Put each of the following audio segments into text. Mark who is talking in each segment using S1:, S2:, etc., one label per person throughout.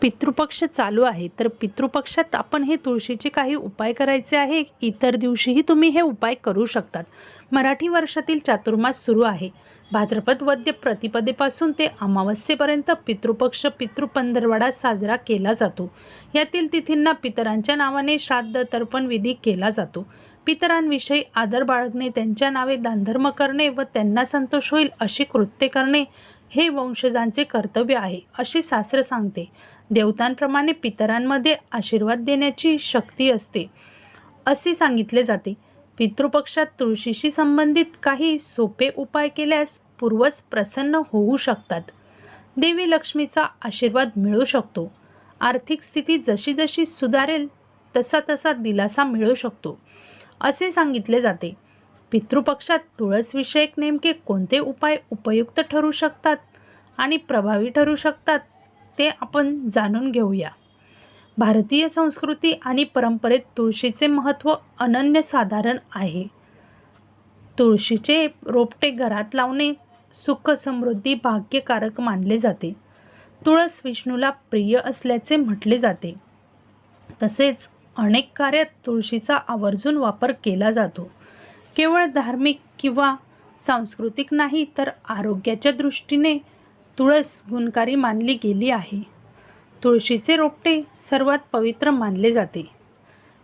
S1: पितृपक्ष चालू आहे तर पितृपक्षात आपण हे तुळशीचे काही उपाय करायचे आहे? इतर दिवशीही तुम्ही हे उपाय करू शकतात. मराठी वर्षातील चातुर्मास सुरू आहे. भाद्रपद वद्य प्रतिपदेपासून ते अमावस्येपर्यंत पितृपक्ष पितृपंधरवाडा साजरा केला जातो. यातील तिथींना पितरांच्या नावाने श्राद्ध तर्पण विधी केला जातो. पितरांविषयी आदर बाळगणे त्यांच्या नावे दानधर्म करणे व त्यांना संतोष होईल अशी कृत्ये करणे हे वंशजांचे कर्तव्य आहे असे शास्त्र सांगते. देवतांप्रमाणे पितरांमध्ये आशीर्वाद देण्याची शक्ती असते असे सांगितले जाते. पितृपक्षात तुळशीशी संबंधित काही सोपे उपाय केल्यास पूर्वज प्रसन्न होऊ शकतात. देवी लक्ष्मीचा आशीर्वाद मिळू शकतो. आर्थिक स्थिती जशी जशी सुधारेल तसा तसा दिलासा मिळू शकतो असे सांगितले जाते. पितृपक्षात तुळसविषयक नेमके कोणते उपाय उपयुक्त ठरू शकतात आणि प्रभावी ठरू शकतात ते आपण जाणून घेऊया. भारतीय संस्कृती आणि परंपरेत तुळशीचे महत्त्व अनन्यसाधारण आहे. तुळशीचे रोपटे घरात लावणे सुख समृद्धी भाग्यकारक मानले जाते. तुळस विष्णूला प्रिय असल्याचे म्हटले जाते. तसेच अनेक कार्यात तुळशीचा आवर्जून वापर केला जातो. केवळ धार्मिक किंवा सांस्कृतिक नाही तर आरोग्याच्या दृष्टीने तुळस गुणकारी मानली गेली आहे. तुळशीचे रोपटे सर्वात पवित्र मानले जाते.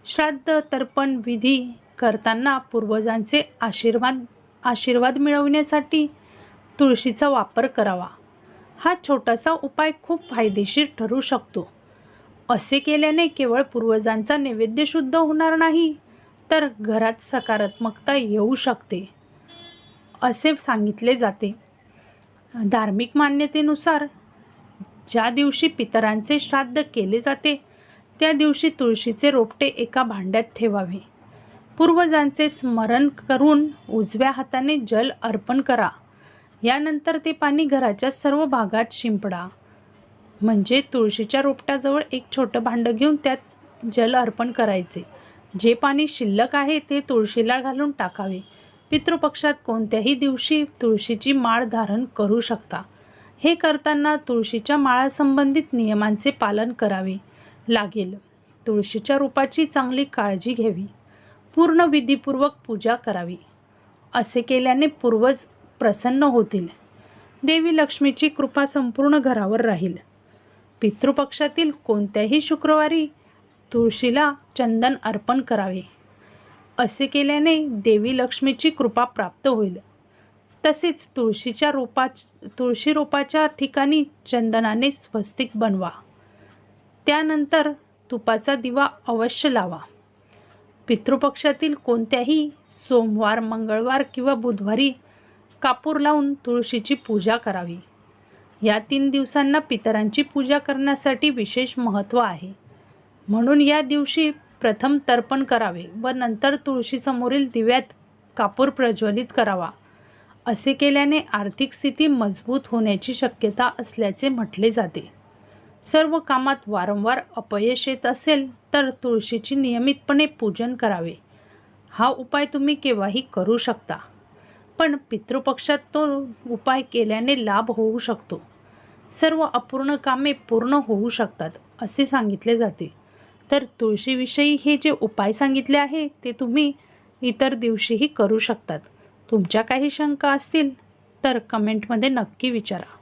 S1: श्राद्ध तर्पण विधी करताना पूर्वजांचे आशीर्वाद आशीर्वाद मिळवण्यासाठी तुळशीचा वापर करावा. हा छोटासा उपाय खूप फायदेशीर ठरू शकतो. असे केल्याने केवळ पूर्वजांचा नैवेद्य शुद्ध होणार नाही तर घरात सकारात्मकता येऊ शकते असे सांगितले जाते. धार्मिक मान्यतेनुसार ज्या दिवशी पितरांचे श्राद्ध केले जाते त्या दिवशी तुळशीचे रोपटे एका भांड्यात ठेवावे. पूर्वजांचे स्मरण करून उजव्या हाताने जल अर्पण करा. यानंतर ते पाणी घराच्या सर्व भागात शिंपडा. म्हणजे तुळशीच्या रोपट्याजवळ एक छोटं भांडं घेऊन त्यात जल अर्पण करायचे. जे पाणी शिल्लक आहे ते तुळशीला घालून टाकावे. पितृपक्षात कोणत्याही दिवशी तुळशीची माळ धारण करू शकता. हे करताना तुळशीच्या माळासंबंधित नियमांचे पालन करावे लागेल. तुळशीच्या रूपाची चांगली काळजी घ्यावी. पूर्ण विधीपूर्वक पूजा करावी. असे केल्याने पूर्वज प्रसन्न होतील. देवी लक्ष्मीची कृपा संपूर्ण घरावर राहील. पितृपक्षातील कोणत्याही शुक्रवारी तुळशीला चंदन अर्पण करावे. असे केल्याने देवी लक्ष्मीची कृपा प्राप्त होईल. तसेच तुळशीच्या रोपा तुळशी रोपाच्या ठिकाणी चंदनाने स्वस्तिक बनवा. त्यानंतर तुपाचा दिवा अवश्य लावा. पितृपक्षातील कोणत्याही सोमवार मंगळवार किंवा बुधवारी कापूर लावून तुळशीची पूजा करावी. या तीन दिवसांना पितरांची पूजा करण्यासाठी विशेष महत्त्व आहे. म्हणून या दिवशी प्रथम तर्पण करावे व नंतर तुळशीसमोरील दिव्यात कापूर प्रज्वलित करावा. असे केल्याने आर्थिक स्थिती मजबूत होण्याची शक्यता असल्याचे म्हटले जाते. सर्व कामात वारंवार अपयश येत असेल तर तुळशीची नियमितपणे पूजन करावे. हा उपाय तुम्ही केव्हाही करू शकता. पण पितृपक्षात तो उपाय केल्याने लाभ होऊ शकतो. सर्व अपूर्ण कामे पूर्ण होऊ शकतात असे सांगितले जाते. तर तुळशीविषयी हे जे उपाय सांगितले आहे ते तुम्ही इतर दिवशीही करू शकतात. तुमच्या काही शंका असतील तर कमेंटमध्ये नक्की विचारा.